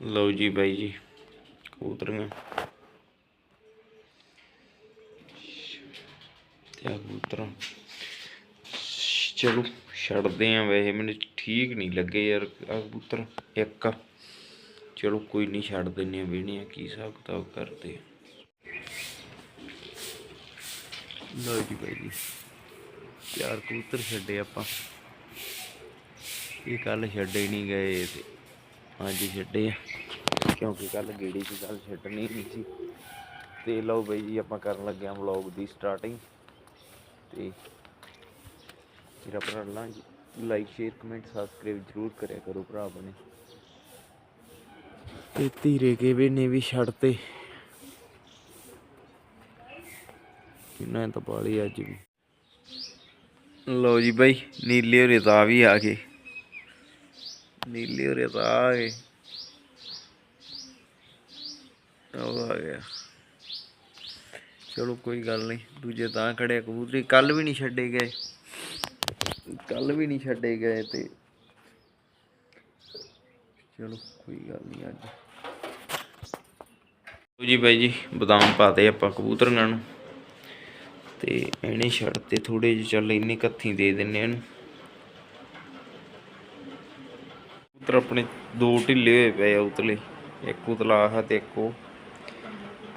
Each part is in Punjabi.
ਲਓ ਜੀ ਬਾਈ ਜੀ, ਕਬੂਤਰੀਆਂ। ਤੇ ਆਹ ਕਬੂਤਰਾਂ। ਚਲੋ, ਛੱਡਦੇ ਆ ਵੈਸੇ, ਮੈਨੂੰ ਠੀਕ ਨਹੀਂ ਲੱਗੇ ਯਾਰ ਆਹ ਕਬੂਤਰ, ਇੱਕ। ਚਲੋ, ਕੋਈ ਨਹੀਂ, ਛੱਡ ਦਿੰਨੇ ਆ ਵੇਹਣੇ ਆ ਕੀ ਹਿਸਾਬ ਕਿਤਾਬ ਕਰਦੇ ਲਓ ਜੀ ਬਾਈ ਜੀ, ਚਾਰ ਕਬੂਤਰ ਛੱਡੇ ਆਪਾਂ। ਇਹ ਕੱਲ ਛੱਡੇ ਨਹੀਂ ਗਏ ਤੇ ਅੱਜ ਛੱਡੇ ਆ। ਕਿਉਂਕਿ ਕੱਲ ਗੇੜੀ ਸੀ ਕੱਲ ਛੱਡਣੀ ਨਹੀਂ ਸੀ। ਤੇ ਲਓ ਬਈ ਜੀ, ਆਪਾਂ ਕਰਨ ਲੱਗੇ ਆ ਵਲੌਗ ਦੀ ਸਟਾਰਟਿੰਗ ਤੇ ਮੇਰਾ ਭਰਾ ਲਾ ਲਾਈਕ ਸ਼ੇਅਰ ਕਮੈਂਟ ਸਬਸਕ੍ਰਾਈਬ ਜ਼ਰੂਰ ਕਰਿਆ ਕਰੋ ਭਰਾ ਬਣੇ ਤੇ ਧੀਰੇ ਕੇ ਵੀ ਨੇ ਵੀ ਛੱਡਤੇ ਇਹਨਾਂ ਤਾਂ ਪਾਲੀ ਅੱਜ ਵੀ। ਲਓ ਜੀ ਬਾਈ, ਨੀਲੇ ਹੋਰੇ ਤਾਂ ਵੀ ਆ ਗਏ। ਨੀਲੇ ਹੋਰੇ ਤਾਂ ਆ ਗਏ ਉਹ ਆ ਗਿਆ। ਚਲੋ ਕੋਈ ਗੱਲ ਨਹੀਂ, ਦੂਜੇ ਤਾਂ ਖੜਿਆ ਕਬੂਤਰੀ। ਕੱਲ ਵੀ ਨਹੀਂ ਛੱਡੇ ਗਏ। ਕੱਲ ਵੀ ਨਹੀਂ ਛੱਡੇ ਗਏ ਤੇ। ਚਲੋ ਕੋਈ ਗੱਲ ਨਹੀਂ ਅੱਜ। ਲਓ ਜੀ ਬਾਈ ਜੀ, ਬਦਾਮ ਪਾਤੇ ਆਪਾਂ ਕਬੂਤਰਾਂ ਨੂੰ। ਤੇ ਇਹਨੇ ਛੱਡ ਤੇ ਥੋੜੇ ਜਿਹੇ ਚੱਲ ਇੰਨੇ ਕੱਥੀ ਦੇ ਦਿੰਨੇ ਇਹਨੂੰ। ਕਬੂਤਰ ਆਪਣੇ ਦੋ ਢਿੱਲੇ ਹੋਏ ਪਏ ਆ ਉਤਲੇ, ਇੱਕ ਉਤਲਾ ਆ ਤੇ ਇੱਕ ਉਹ।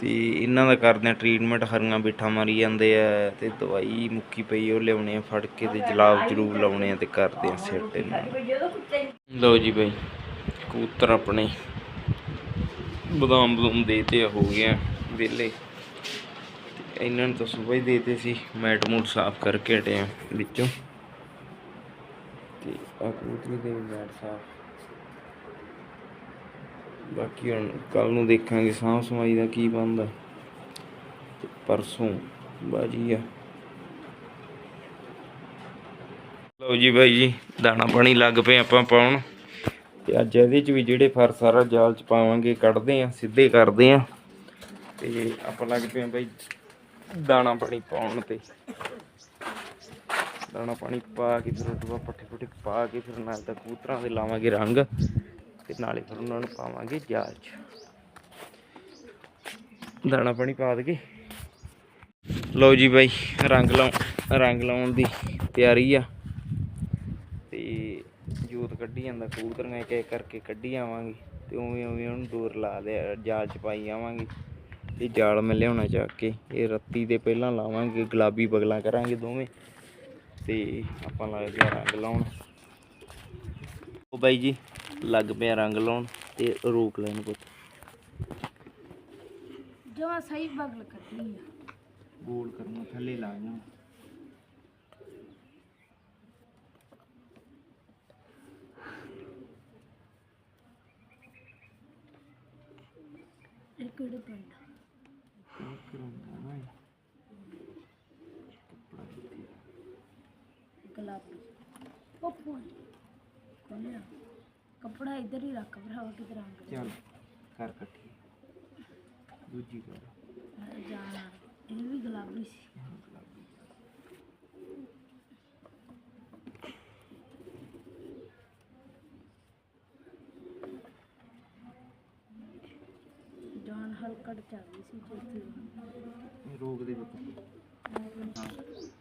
ਤੇ ਇਹਨਾਂ ਦਾ ਕਰਦੇ ਆ ਟ੍ਰੀਟਮੈਂਟ ਹਰੀਆਂ ਬਿਠਾ ਮਾਰੀ ਜਾਂਦੇ ਆ ਤੇ ਦਵਾਈ ਮੁੱਕੀ ਪਈ ਉਹ ਲਿਆਉਣੇ ਆ ਫੜ ਕੇ ਤੇ ਜਲਾਬ ਜਰੂਰ ਲਾਉਣੇ ਆ ਤੇ ਕਰਦੇ ਆ ਸੈੱਟ ਇਹਨਾਂ ਲਓ ਜੀ ਬਈ, ਕਬੂਤਰ ਆਪਣੇ ਬਦਾਮ ਬਦੂਮ ਦੇ ਤੇ ਹੋ ਗਿਆ ਵਿਹਲੇ। ਇਹਨਾਂ ਨੂੰ ਤਾਂ ਸੁਬਹ ਹੀ ਦੇਤੇ ਸੀ, ਮੈਟ ਮੂਟ ਸਾਫ਼ ਕਰਕੇ ਹਟਿਆ ਵਿੱਚੋਂ। ਤੇ ਆ ਕਬੂਤਰੀ ਦੇ ਮੈਟ ਸਾਫ਼। ਬਾਕੀ ਹੁਣ ਕੱਲ ਨੂੰ ਦੇਖਾਂਗੇ ਸਾਂਭ ਸਮਾਈ ਦਾ ਕੀ ਬਣਦਾ। ਪਰਸੋਂ ਬਾਜੀ ਆ। ਲਓ ਜੀ ਬਾਈ ਜੀ, ਦਾਣਾ ਪਾਣੀ ਲੱਗ ਪਏ ਆਪਾਂ ਪਾਉਣ। ਤੇ ਅੱਜ ਇਹਦੇ ਚ ਵੀ ਜਿਹੜੇ ਫਰ ਸਾਰਾ ਜਾਲ ਚ ਪਾਵਾਂਗੇ, ਕੱਢਦੇ ਆ, ਸਿੱਧੇ ਕਰਦੇ ਆ। ਤੇ ਆਪਾਂ ਲੱਗ ਪਏ ਆ ਬਾਈ ਦਾਣਾ ਪਾਣੀ ਪਾਉਣ ਤੇ। ਦਾਣਾ ਪਾਣੀ ਪਾ ਕੇ ਫਿਰ ਉਹ ਤੋਂ ਬਾਅਦ ਪੱਠੇ ਪੁੱਠੇ ਪਾ ਕੇ ਫਿਰ ਨਾਲ ਤਾਂ ਕਬੂਤਰਾਂ ਦੇ ਲਾਵਾਂਗੇ ਰੰਗ। ਤੇ ਨਾਲੇ ਫਿਰ ਉਹਨਾਂ ਨੂੰ ਪਾਵਾਂਗੇ ਜਾਲ 'ਚ ਦਾਣਾ ਪਾਣੀ ਪਾ ਦਗੇ ਲਓ ਜੀ ਬਾਈ, ਰੰਗ ਲਾਉਣ ਰੰਗ ਲਾਉਣ ਦੀ ਤਿਆਰੀ ਆ। ਤੇ ਜੋਤ ਕੱਢੀ ਜਾਂਦਾ ਕਬੂਤਰੀਆਂ ਇੱਕ ਇੱਕ ਕਰਕੇ ਕੱਢੀ ਆਵਾਂਗੇ। ਤੇ ਉਵੇਂ ਉਵੇਂ ਉਹਨੂੰ ਦੂਰ ਲਾ ਦੇ ਜਾਲ 'ਚ ਪਾਈ ਆਵਾਂਗੇ। ਇਹ ਜਾਲ ਮੈਂ ਲਿਆਉਣਾ ਚੱਕ ਕੇ, ਇਹ ਰੱਤੀ ਦੇ ਪਹਿਲਾਂ ਲਾਵਾਂਗੇ, ਗੁਲਾਬੀ ਬਗਲਾਂ ਕਰਾਂਗੇ ਦੋਵੇਂ। ਤੇ ਆਪਾਂ ਲੱਗਦੇ ਆ ਰੰਗ ਲਾਉਣ। ਉਹ ਬਾਈ ਜੀ ਲੱਗ ਪਿਆ ਰੰਗ ਲਾਉਣ ਤੇ ਰੋਕ ਲੈਣ ਪੁੱਤ। ਜਮਾ ਸਹੀ ਬਗਲ ਕੱਢੀ ਆ। ਗੋਲ ਕਰਨਾ ਥੱਲੇ ਲਾ ਜਾਣਾ। ਇਹ? ਕਿਹੜੇ ਪਿੰਡ ਗੁਲਾਬੀ। ਉਹ ਫੋਨ ਕੋਲਿਆ ਕੱਪੜਾ ਇੱਧਰ ਹੀ ਰੱਖ ਭਰਾਵਾ ਰੰਗ ਦੇ। ਚੱਲ ਕਰ ਇਕੱਠੀ। ਦੂਜੀ ਕਰ ਜਾਣਾ ਇਹ ਵੀ ਗੁਲਾਬੀ ਸੀ। ਜਾਨ ਹਲਕੜ ਚੱਲ ਰਹੀ ਸੀ ਚੌਥੀ ਇਹ ਰੋਕ ਦੇ ਹਾਂ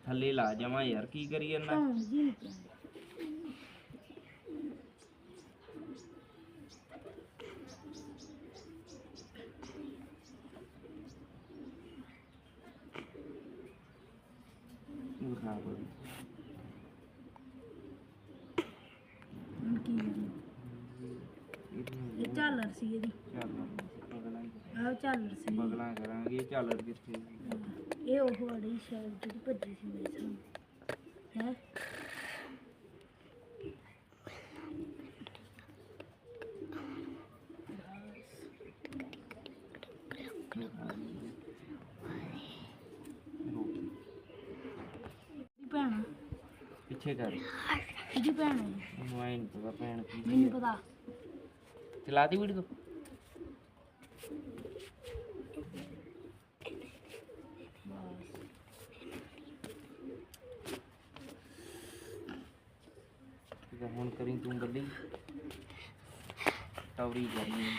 ਥੱਲੇ ਲਾ ਜਾਵਾਂ ਯਾਰ ਕੀ ਕਰੀ ਜਾਂਦਾ? ਜੀ ਨਹੀਂ ਪੈਂਦੀ ਉਹ ਖਰਾਬ ਹੋ ਗਈ ਹੁਣ ਕੀ ਕਰੀਏ? ਇਹ ਝਾਲਰ ਸੀ ਇਹਦੀ। ਚੱਲ ਬਗਲਾਂ ਆਹ ਝਾਲਰ ਸੀ। ਬਗਲਾਂ ਕਰਾਂਗੇ ਇਹ ਝਾਲਰ ਕਿੱਥੇ ਇਹ ਉਹ ਅੜੀ ਸ਼ਾਇਦ ਜਿਹੜੀ ਭੱਜੀ ਸੀ ਮੇਰੇ ਸਾਹਮਣੇ। ਹੈ? ਭੈਣ ਪਿੱਛੇ ਕਰ। ਇਹਦੀ ਭੈਣ ਹੈ ਇਹ। ਮੈਨੂੰ ਨਹੀਂ ਪਤਾ ਭੈਣ ਕੀ ਮੈਨੂੰ ਪਤਾ। ਚਲਾ ਦੀ ਵੀਡੀਓ। ਹੁਣ ਕਰੀ ਤੂੰ ਗੱਡੀ ਟੌਰੀ ਦੀ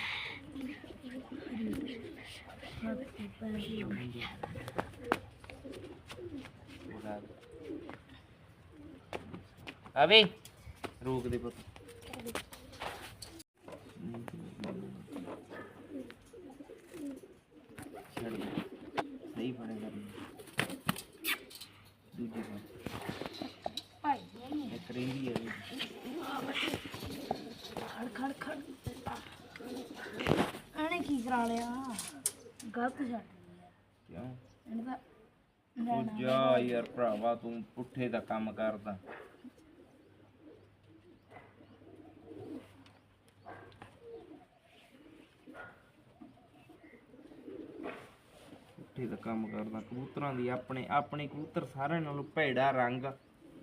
ਅਬੇ ਰੋਕ ਦੇ ਪੁੱਤ ਛੱਡ ਦੇ। ਸਹੀ ਫੜੇ ਕਰਨੀ ਦੂਜੀ ਪਾਸੇ ਭਾਈ ਨਹੀਂ। ਇੱਕ ਰਹਿੰਦੀ ਹੈ ਇਹਦੀ। ਖੜ ਖੜ ਖੜ। ਇਹਨੇ ਕੀ ਕਰਾ ਲਿਆ? ਗਲਤ ਛੱਡ ਕਿਉਂ? ਇਹਨੇ ਤਾਂ ਜਾ ਯਾਰ ਭਰਾਵਾ ਤੂੰ ਪੁੱਠੇ ਦਾ ਕੰਮ ਕਰਦਾ। ਪੁੱਠੇ ਦਾ ਕੰਮ ਕਰਦਾ, ਕਬੂਤਰਾਂ ਦੀ ਆਪਣੇ ਆਪਣੇ ਕਬੂਤਰ ਸਾਰਿਆਂ ਨਾਲੋਂ ਭੈੜਾ ਰੰਗ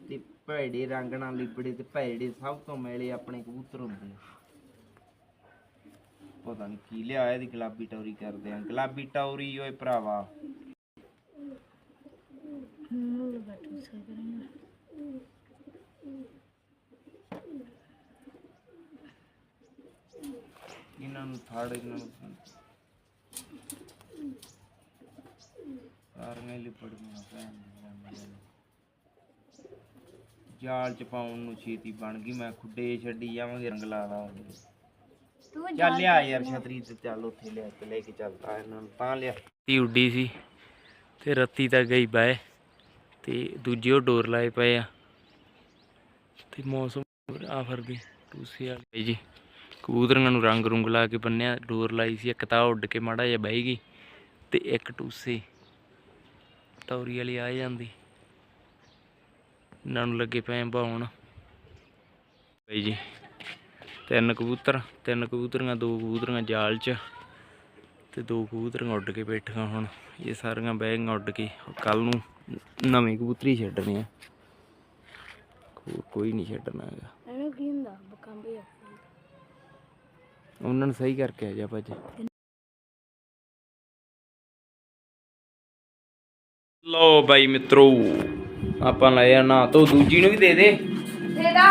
ਤੇ ਭੈੜੇ ਰੰਗ ਨਾਲ ਲਿਪੜੇ ਤੇ ਭੈੜੇ ਸਭ ਤੋਂ ਮੈਲੇ ਆਪਣੇ ਕਬੂਤਰ ਹੁੰਦੇ ਪਤਾ ਨਹੀਂ ਕੀ ਲਿਆ ਇਹਦੀ ਗੁਲਾਬੀ ਟੌਰੀ ਕਰਦੇ ਆ। ਗੁਲਾਬੀ ਟੌਰੀ ਓਏ ਭਰਾਵਾ। ਇਹਨਾਂ ਨੂੰ ਥਾੜ, ਇਹਨਾਂ ਨੂੰ ਜਾਲ ਚ ਪਾਉਣ ਨੂੰ ਛੇਤੀ ਬਣ ਗਈ ਮੈਂ ਖੁੱਡੇ ਛੱਡੀ ਜਾਵਾਂਗੇ ਰੰਗ ਲਾ ਲਾਂਗੇ ਤੂੰ ਚੱਲ ਲਿਆ ਯਾਰ ਛਤਰੀ ਤੇ ਚੱਲ ਉੱਥੇ ਲੈ ਕੇ ਲੈ ਕੇ ਚੱਲਦਾ ਇਹਨਾਂ ਨੂੰ ਤਾਂ ਲਿਆ। ਤੀ ਉੱਡੀ ਸੀ ਤੇ ਰੱਤੀ ਤਾਂ ਗਈ ਬਾਏ ਤੇ ਦੂਜੇ ਉਹ ਡੋਰ ਲਾਏ ਪਏ ਆ ਤੇ ਮੌਸਮ ਆਫਰ ਦੀ ਟੂਸੀ ਵਾਲੀ ਜੀ ਕਬੂਤਰਾਂ ਨੂੰ ਰੰਗ ਰੁੰਗ ਲਾ ਕੇ ਬੰਨਿਆ ਡੋਰ ਲਾਈ ਸੀ ਇੱਕ ਤਾਂ ਉੱਡ ਕੇ ਮਾੜਾ ਜਿਹਾ ਬਹਿ ਗਈ ਤੇ ਇੱਕ ਟੂਸੀ। ਟੌਰੀ ਵਾਲੀ ਆ ਜਾਂਦੀ। ਇਹਨਾਂ ਨੂੰ ਲੱਗੇ ਪਏ ਬਾਉਣ। ਬਈ ਜੀ ਤਿੰਨ ਕਬੂਤਰ ਤਿੰਨ ਕਬੂਤਰੀਆਂ ਦੋ ਕਬੂਤਰੀਆਂ ਜਾਲ 'ਚ ਤੇ ਦੋ ਕਬੂਤਰੀਆਂ ਉੱਡ ਕੇ ਬੈਠੀਆਂ ਹੁਣ। ਇਹ ਸਾਰੀਆਂ ਗਈਆਂ ਉੱਡ ਕੇ। ਕੱਲ ਨੂੰ ਨਵੀਂ ਕਬੂਤਰੀ ਛੱਡਣੀ ਆ। ਕੋਈ ਨਹੀਂ ਛੱਡਣਾ ਹੈਗਾ। ਇਹਨੂੰ ਕੀ ਹੁੰਦਾ? ਬਕੰਬੇ ਉਹਨਾਂ ਨੂੰ ਸਹੀ ਕਰਕੇ ਆ ਜਾ ਭਾਜੀ। ਲੋ ਬਾਈ ਮਿੱਤਰੋ ਆਪਾਂ ਲਿਆ ਨਾ ਤੋ ਦੂਜੀ ਨੂੰ ਵੀ ਦੇ ਦੇ। ਦੇਦਾ।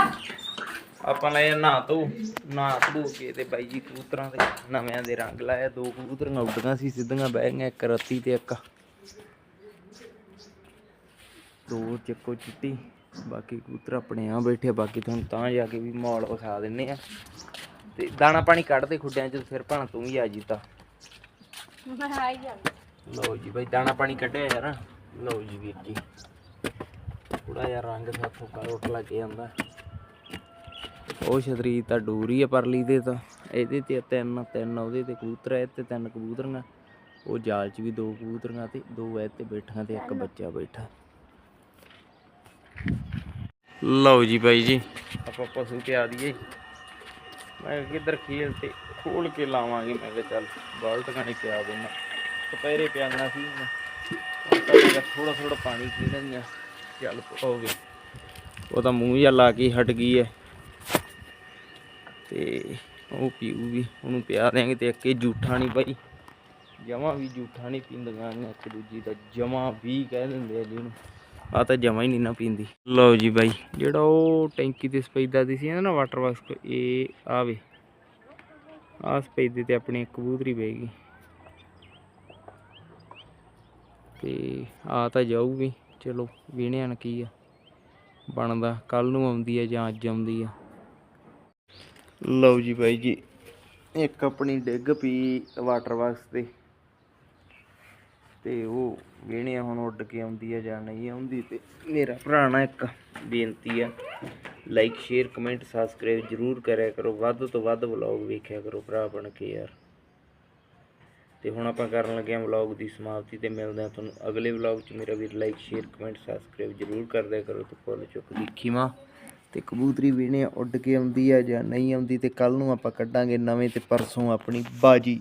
ਆਪਾਂ ਲਿਆ ਨਾ ਤੋ ਨਾ ਧੋ ਕੇ ਤੇ ਬਾਈ ਜੀ ਕਬੂਤਰਾਂ ਦੇ ਨਵਿਆਂ ਦੇ ਰੰਗ ਲਾਇਆ। ਦੋ ਕਬੂਤਰੀਆਂ ਉੱਡੀਆਂ ਸੀ ਸਿੱਧੀਆਂ ਬਹਿ ਗਈਆਂ ਇੱਕ ਰੱਤੀ ਤੇ ਇੱਕ। ਦੋ ਚੱਕੋ ਚਿੱਟੀ ਬਾਕੀ ਕਬੂਤਰ ਆਪਣੇ ਆ ਬੈਠੇ ਆ, ਬਾਕੀ ਤੁਹਾਨੂੰ ਤਾਂ ਜਾ ਕੇ ਵੀ ਮਾਹੌਲ ਵਿਖਾ ਦਿੰਨੇ ਆ। ਤੇ ਦਾਣਾ ਪਾਣੀ ਕੱਢਦੇ ਖੁੱਡਿਆਂ ਚ ਫਿਰ ਭਾਣਾ ਤੂੰ ਵੀ ਆ ਜੀ ਤਾਂ। ਮੈਂ ਜਾਂਦਾ ਲਓ ਜੀ ਬਾਈ ਦਾਣਾ ਪਾਣੀ ਕੱਢਿਆ ਯਾਰ। ਲਓ ਜੀ ਵੀਰ ਜੀ। ਥੋੜਾ ਜਿਹਾ ਰੰਗ ਸਾਥੋਂ ਕਰੋਟ ਲੱਗ ਜਾਂਦਾ। ਉਹ ਛਤਰੀ ਤਾਂ ਡੂਰੀ ਆ ਪਰਲੀ ਦੇ ਤਾਂ। ਇਹਦੇ ਤੇ ਤਿੰਨ ਤਿੰਨ ਉਹਦੇ ਤੇ ਕਬੂਤਰ ਐ ਤੇ ਤਿੰਨ ਕਬੂਤਰੀਆਂ। ਉਹ ਜਾਲ 'ਚ ਵੀ ਦੋ ਕਬੂਤਰੀਆਂ ਤੇ ਦੋ ਐ ਤੇ ਬੈਠਾਂ ਤੇ ਇੱਕ ਬੱਚਾ ਬੈਠਾ। ਲਓ ਜੀ ਬਾਈ ਜੀ, ਆਪਾਂ ਪਸ਼ੂ ਤੇ ਆ ਦਈਏ। ਮੈਂ ਕਿੱਧਰ ਖੇਲ ਤੇ ਖੋਲ ਕੇ ਲਾਵਾਂਗੇ, ਮੈਂ ਕਿਹਾ ਚੱਲ ਬਾਲਟ ਕਣੀ ਪਿਆ ਦੇਣਾ ਦੁਪਹਿਰੇ ਪਿਆਣਾ ਸੀ ਥੋੜਾ ਥੋੜਾ ਪਾਣੀ ਪੀ ਲੈਂਦੇ ਚੱਲ ਪਾਓਗੇ ਉਹ ਤਾਂ ਮੂੰਹ ਜਿਹਾ ਲਾ ਕੇ ਹਟ ਗਈ ਹੈ। ਤੇ ਉਹ ਪੀਊਗੀ। ਉਹਨੂੰ ਪਿਆ ਦਿਆਂਗੇ ਤੇ ਇੱਕ ਜੂਠਾ ਨਹੀਂ ਭਾਈ ਜਮਾ ਵੀ ਜੂਠਾ ਨਹੀਂ ਪੀਂਦੀਆਂ ਨੇ ਇੱਕ ਦੂਜੀ ਦਾ ਜਮਾ ਵੀ ਕਹਿ ਦਿੰਦੇ ਆ ਜਿਹਨੂੰ ਆ ਤਾਂ ਜਮਾ ਹੀ ਨਹੀਂ ਨਾ ਪੀਂਦੀ। ਲਓ ਜੀ ਬਾਈ, ਜਿਹੜਾ ਉਹ ਟੈਂਕੀ ਤੇ ਸਪੈਦਾ ਦੀ ਸੀ ਨਾ ਵਾਟਰ ਬਾਕਸ ਇਹ ਆਵੇ ਆ ਸਪੈਦੇ ਤੇ ਆਪਣੀ ਕਬੂਤਰੀ ਪਏਗੀ ਤੇ ਆ ਤਾਂ ਜਾਊਗੀ। ਚਲੋ, ਵੇਹਣਿਆਂ ਨੂੰ ਕੀ ਆ। ਬਣਦਾ, ਕੱਲ ਨੂੰ ਆਉਂਦੀ ਆ ਜਾਂ ਅੱਜ ਆਉਂਦੀ ਆ। ਲਓ ਜੀ ਬਾਈ ਜੀ, ਇੱਕ ਆਪਣੀ ਡਿੱਗ ਪੀ ਵਾਟਰ ਬਾਕਸ ਤੇ। ਤੇ ਉਹ ਵੇਹਣਿਆਂ ਹੁਣ ਉੱਡ ਕੇ ਆਉਂਦੀ ਆ ਜਾਂ ਨਹੀਂ ਆਉਂਦੀ ਤੇ ਮੇਰਾ ਭਰਾ ਨਾ ਇੱਕ ਬੇਨਤੀ ਆ ਲਾਈਕ ਸ਼ੇਅਰ ਕਮੈਂਟ ਸਬਸਕ੍ਰਾਈਬ ਜਰੂਰ ਕਰਿਆ ਕਰੋ। ਵੱਧ ਤੋਂ ਵੱਧ ਵਲੌਗ ਵੇਖਿਆ ਕਰੋ ਭਰਾ ਬਣ ਕੇ ਯਾਰ। ਤੇ ਹੁਣ ਆਪਾਂ ਕਰਨ ਲੱਗੇ ਹਾਂ ਵਲੌਗ ਦੀ ਸਮਾਪਤੀ ਤੇ ਮਿਲਦੇ ਹਾਂ ਤੁਹਾਨੂੰ ਅਗਲੇ ਵਲੌਗ 'ਚ। ਮੇਰਾ ਵੀਰ ਲਾਈਕ ਸ਼ੇਅਰ ਕਮੈਂਟ ਸਬਸਕ੍ਰਾਈਬ ਜਰੂਰ ਕਰਦਿਆ ਕਰੋ ਤੇ ਫੁੱਲ ਚੁੱਕ ਦੀ ਮਾਂ, ਤੇ ਕਬੂਤਰੀ ਵੀਣੇ ਉੱਡ ਕੇ ਆਉਂਦੀ ਆ ਜਾਂ ਨਹੀਂ ਆਉਂਦੀ ਤੇ ਕੱਲ ਨੂੰ ਆਪਾਂ ਕੱਢਾਂਗੇ ਨਵੇਂ ਤੇ ਪਰਸੋਂ ਆਪਣੀ ਬਾਜੀ।